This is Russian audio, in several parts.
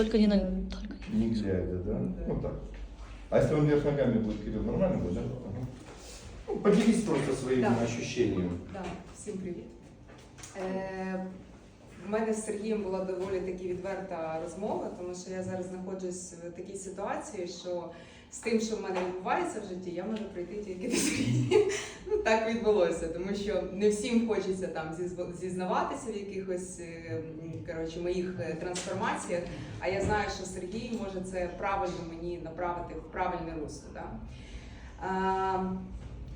Только не на... Только не... Не глядя, да? Вот так. А если он вверх ногами будет, Кирилл, нормально будет, да? Ага. Ну, поделись просто своим Да. ощущением. Да, всім привіт. Е, в мене з Сергієм була доволі таки відверта розмова, тому що я зараз знаходжусь в такій ситуації, що з тим, що в мене відбувається в житті, я можу прийти тільки до Сергія. Ну так відбулося, тому що не всім хочеться там зізнаватися в якихось е, коротше, моїх е, трансформаціях. А я знаю, що Сергій може це правильно мені направити в правильне русло. Да? А,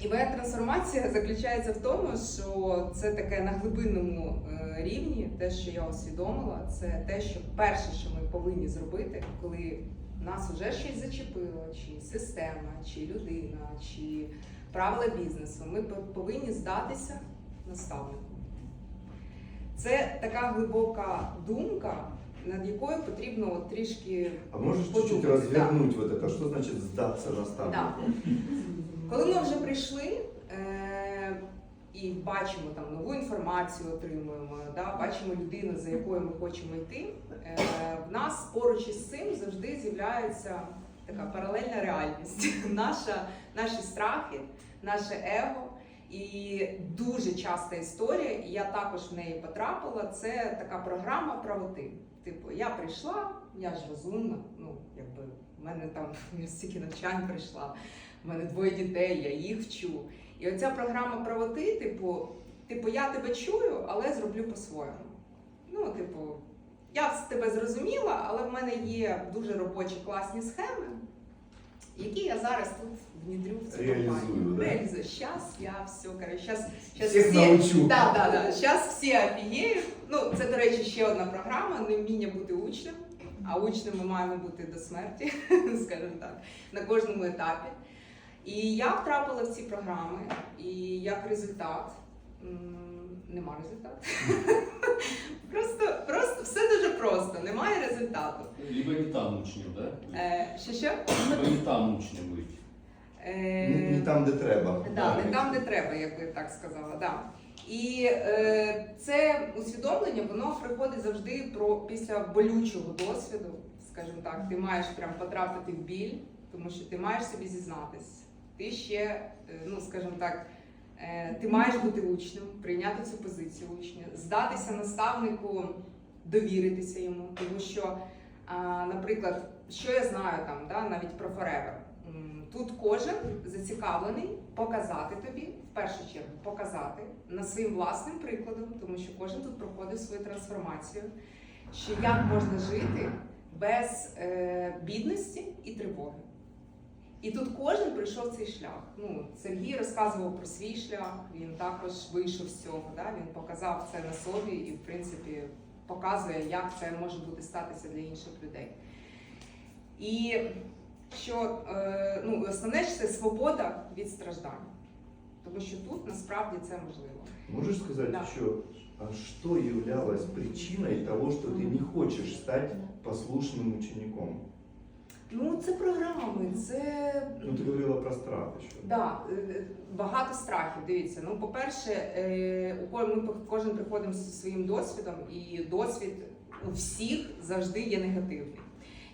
і моя трансформація заключається в тому, що це таке на глибинному е, рівні, те, що я усвідомила, це те, що перше, що ми повинні зробити, коли нас вже щось зачепило, чи система, чи людина, чи правила бізнесу, ми повинні здатися наставнику. Це така глибока думка, над якою потрібно от трішки А можешь чуть-чуть подумати. развернуть вот это? Что значит сдаться наставнику? Да. Коли ми вже прийшли і бачимо там нову інформацію, отримуємо, да, бачимо людину, за якою ми хочемо йти, е- в нас поруч із цим завжди з'являється така паралельна реальність. Наша, наші страхи, наше его. І дуже часта історія, і я також в неї потрапила. Це така програма правоти. Типу, я прийшла, я ж розумна, ну якби в мене там стільки навчань прийшла. У мене двоє дітей, я їх вчу. І оця програма правоти, типу, типу, я тебе чую, але зроблю по-своєму. Ну, типу, я тебе зрозуміла, але в мене є дуже робочі класні схеми, які я зараз тут внідрю в цю компанію. Реалізую. Щас я все, коротше, щас, щас всі, научу. Да, да, да. Щас всі офігіють. Ну, це, до речі, ще одна програма, не вміння бути учнем. А учнем ми маємо бути до смерті, скажімо так, на кожному етапі. І я втрапила в ці програми, і як результат нема результату. Просто, просто все дуже просто, немає результату. Либо не там учнем, да? Е, що що? Либо не там учнем быть. Е, Не, не там, де треба. Да, не там, де треба, як би так сказала. Да. І е, це усвідомлення, воно приходить завжди про після болючого досвіду, скажімо так, ти маєш прям потрапити в біль, тому що ти маєш собі зізнатись. Ти ще, е, ну скажімо так, е, ти маєш бути учнем, прийняти цю позицію учня, здатися наставнику, довіритися йому, тому що, наприклад, що я знаю там, да, навіть про Forever. Тут кожен зацікавлений показати тобі, в першу чергу, показати на своїм власним прикладом, тому що кожен тут проходив свою трансформацію, що як можна жити без е, бідності і тривоги. І тут кожен пройшов цей шлях. Ну, Сергій розказував про свій шлях, він також вийшов з цього. Да? Він показав це на собі і, в принципі, показує, як це може бути статися для інших людей. І що е, ну, основне це свобода від страждань. Тому що тут насправді це можливо. Можешь сказать Да. еще, а что являлось причиной того, что ты не хочешь стать послушным учеником? Ну, це програми, це Ну, ти говорила про страхи. Що... Да, е, багато страхів. Дивіться. Ну, по-перше, е, ми по- кожен приходимо зі своїм досвідом, і досвід у всіх завжди є негативний.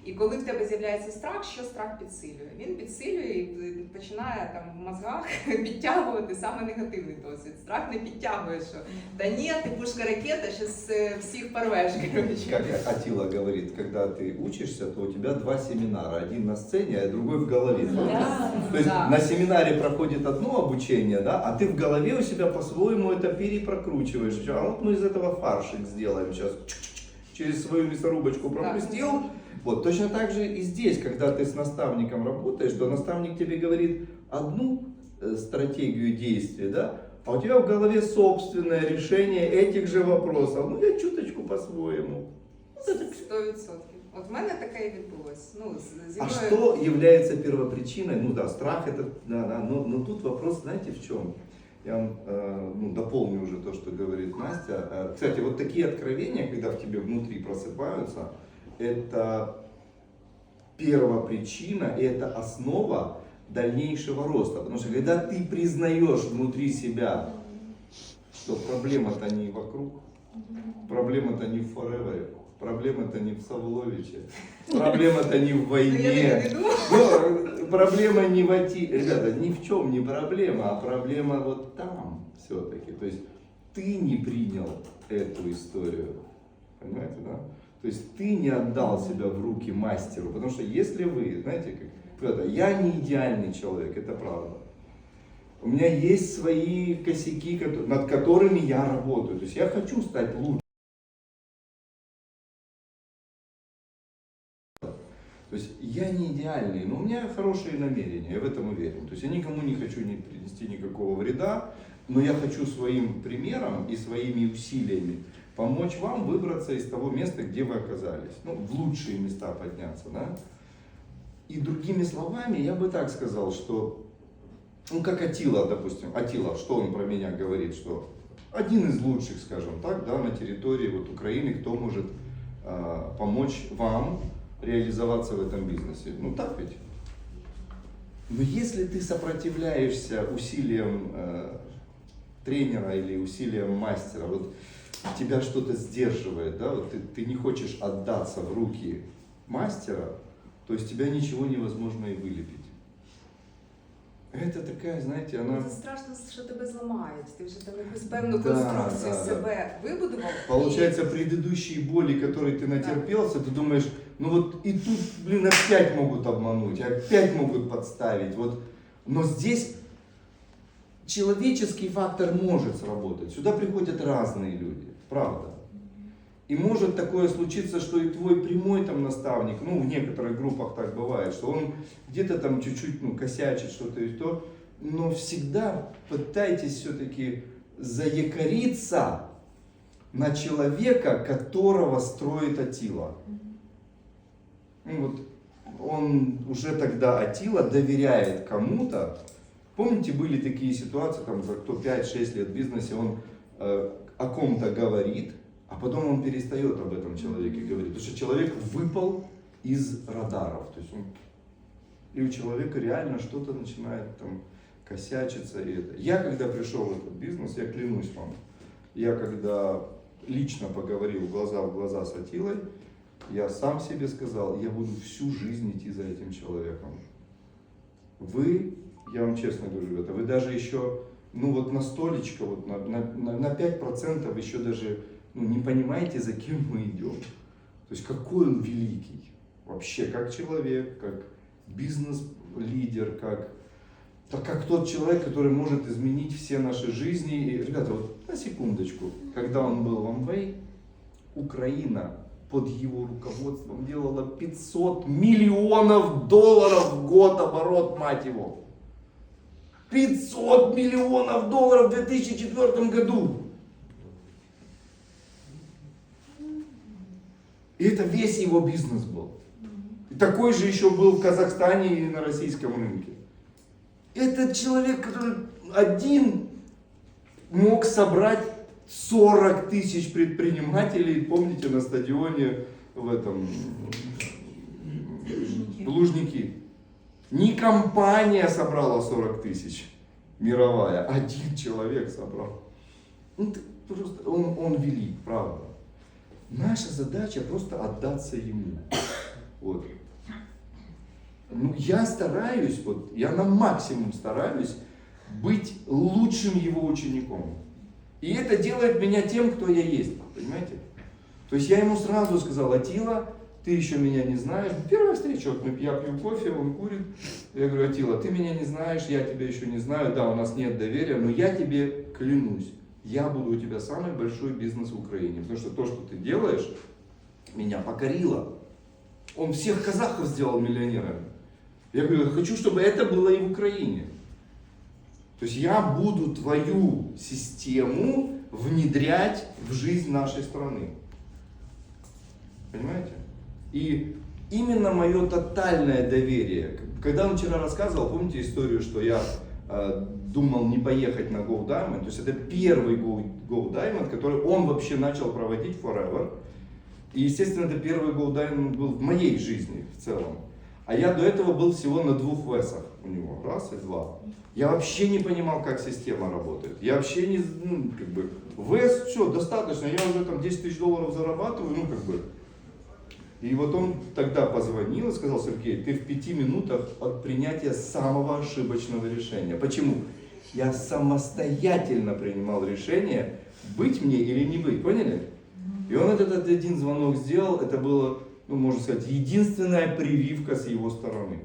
І коли в тебе з'являється страх, що страх підсилює? Він підсилює і починає там в мозгах підтягувати саме негативний досвід. Страх не підтягує, що та ні, ти пушка ракета, зараз всіх порвеш. коротше». Как Атила говорит, когда ты учишься, то у тебя два семинара. Один на сцене, а другой в голове. Да, То есть да. на семинаре проходит одно обучение, да, а ты в голове у себя по-своему это перепрокручиваешь. А вот мы из этого фаршик сделаем сейчас. Через свою мясорубочку пропустил. Вот точно так же и здесь, когда ты с наставником работаешь, то наставник тебе говорит одну э, стратегию действия, да, а у тебя в голове собственное решение этих же вопросов. Ну, я чуточку по-своему. Сто відсотків. От в мене таке і відбулось. Ну, з- зі А мною- что является первопричиной? Ну да, страх это, да, да, но, но тут вопрос, знаете, в чем? Я вам э, ну, дополню уже то, что говорит Настя. Э, кстати, вот такие откровения, когда в тебе внутри просыпаются, это первопричина и это основа дальнейшего роста. Потому что когда ты признаешь внутри себя, что проблема-то не вокруг, проблема-то не в forever, Проблема-то не в Савловиче. Проблема-то не в Ну, войне. не думала. Ну, проблема не в ати... Ребята, ни в чем не проблема, а проблема вот там все-таки. То есть ты не принял эту историю. Понимаете, да? То есть ты не отдал себя в руки мастеру. Потому что если вы, знаете, как это, я не идеальный человек, это правда. У меня есть свои косяки, над которыми я работаю. То есть я хочу стать лучше. То есть я не идеальный, но у меня хорошие намерения, я в этом уверен. То есть я никому не хочу не принести никакого вреда, но я хочу своим примером и своими усилиями помочь вам выбраться из того места, где вы оказались. Ну, в лучшие места подняться, да? И другими словами, я бы так сказал, что, ну, как Атила, допустим, Атила, что он про меня говорит, что один из лучших, скажем так, да, на территории вот Украины, кто может а, помочь вам реализоваться в этом бизнесе. Ну так ведь? Но если ты сопротивляешься усилиям э, тренера или усилиям мастера, вот тебя что-то сдерживает, да, вот ты, ты не хочешь отдаться в руки мастера, то из тебя ничего невозможно и вылепить. Это такая, знаете, она... Це страшно, що тебе зламають. Ти вже там якусь певну Да, конструкцію да, да. себе вибудував. Получается, предыдущие боли, которые ты натерпелся, ты думаешь, ну вот и тут, блин, опять могут обмануть, опять могут подставить. Вот. Но здесь человеческий фактор может сработать. Сюда приходят разные люди, правда. И может такое случиться, что и твой прямой там наставник, ну в некоторых группах так бывает, что он где-то там чуть-чуть ну, косячит что-то и то, но всегда пытайтесь все-таки заякориться на человека, которого строит Атила. Ну, вот он уже тогда Атила доверяет кому-то. Помните, были такие ситуации, там, за кто 5-6 лет в бизнесе, он э, о ком-то говорит, а потом он перестает об этом человеке говорить. Потому что человек выпал из радаров. То есть он, и у человека реально что-то начинает там косячиться. И это. Я когда пришел в этот бизнес, я клянусь вам, я когда лично поговорил глаза в глаза с Атилой, я сам себе сказал, я буду всю жизнь идти за этим человеком. Вы, я вам честно говорю, это вы даже еще, ну вот на столечко, вот на, на, на, на 5% еще даже ну, не понимаете, за кем мы идем. То есть какой он великий. Вообще, как человек, как бизнес-лидер, как, так как тот человек, который может изменить все наши жизни. И, ребята, вот на секундочку, когда он был в Амвей, Украина под его руководством делала 500 миллионов долларов в год оборот, мать его. 500 миллионов долларов в 2004 году. И это весь его бизнес был. И такой же еще был в Казахстане и на российском рынке. Это человек, который один мог собрать 40 тысяч предпринимателей, помните, на стадионе в этом в Лужники. Не компания собрала 40 тысяч мировая, один человек собрал. Ну, просто, он, он велик, правда. Наша задача просто отдаться ему. Вот. Ну, я стараюсь, вот, я на максимум стараюсь быть лучшим его учеником. И это делает меня тем, кто я есть, понимаете? То есть я ему сразу сказал, Атила, ты еще меня не знаешь. Первая встреча, вот я пью кофе, он курит. Я говорю, Атила, ты меня не знаешь, я тебя еще не знаю. Да, у нас нет доверия, но я тебе клянусь, я буду у тебя самый большой бизнес в Украине. Потому что то, что ты делаешь, меня покорило. Он всех казахов сделал миллионерами. Я говорю, хочу, чтобы это было и в Украине. То есть я буду твою систему внедрять в жизнь нашей страны. Понимаете? И именно мое тотальное доверие. Когда он вчера рассказывал, помните историю, что я э, думал не поехать на Go Diamond, то есть это первый Go, Go Diamond, который он вообще начал проводить forever. И, естественно, это первый Go Diamond был в моей жизни в целом. А я до этого был всего на двух весах у него, раз и два. Я вообще не понимал, как система работает. Я вообще не, ну, как бы, вес, все, достаточно, я уже там 10 тысяч долларов зарабатываю, ну, как бы, И вот он тогда позвонил и сказал, Сергей, ты в пяти минутах от принятия самого ошибочного решения. Почему? Я самостоятельно принимал решение, быть мне или не быть, поняли? И он этот один звонок сделал, это было, ну, можно сказать, единственная прививка с его стороны.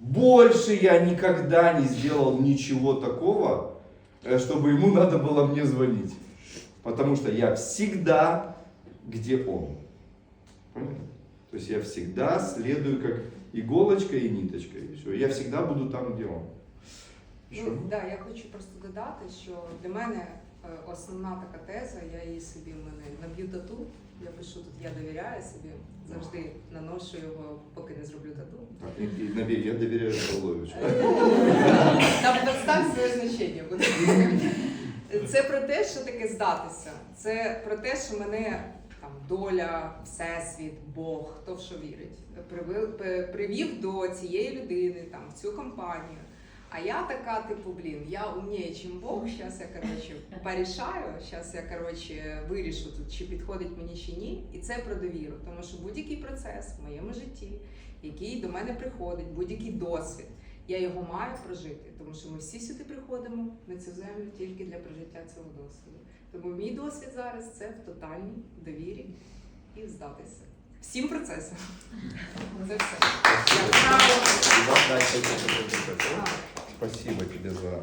Больше я никогда не сделал ничего такого, э, чтобы ему надо было мне звонить. Потому что я всегда где он. То есть я всегда следую как иголочка і ниточка. І все. Я всегда буду там, где он. Що? Ну, да, я хочу просто додати, що для мене е, основна така теза, я її собі в мене наб'ю тату. Я пишу тут, я довіряю собі, завжди наношу його, поки не зроблю тату. Так, і, і Набій, я довіряю Павловичу. Там подстав своє значення буде. Це про те, що таке здатися. Це про те, що мене там доля, всесвіт, Бог, хто в що вірить, привів до цієї людини, там, в цю компанію. А я така, типу, блін, я умніє, чим Бог. Зараз я коротше порішаю, зараз я коротше вирішу тут, чи підходить мені чи ні. І це про довіру. Тому що будь-який процес в моєму житті, який до мене приходить, будь-який досвід, я його маю прожити, тому що ми всі сюди приходимо на цю землю тільки для прожиття цього досвіду. Тому мій досвід зараз це в тотальній довірі і здатися. Всім процесам. Це все. Спасибо. Тебе за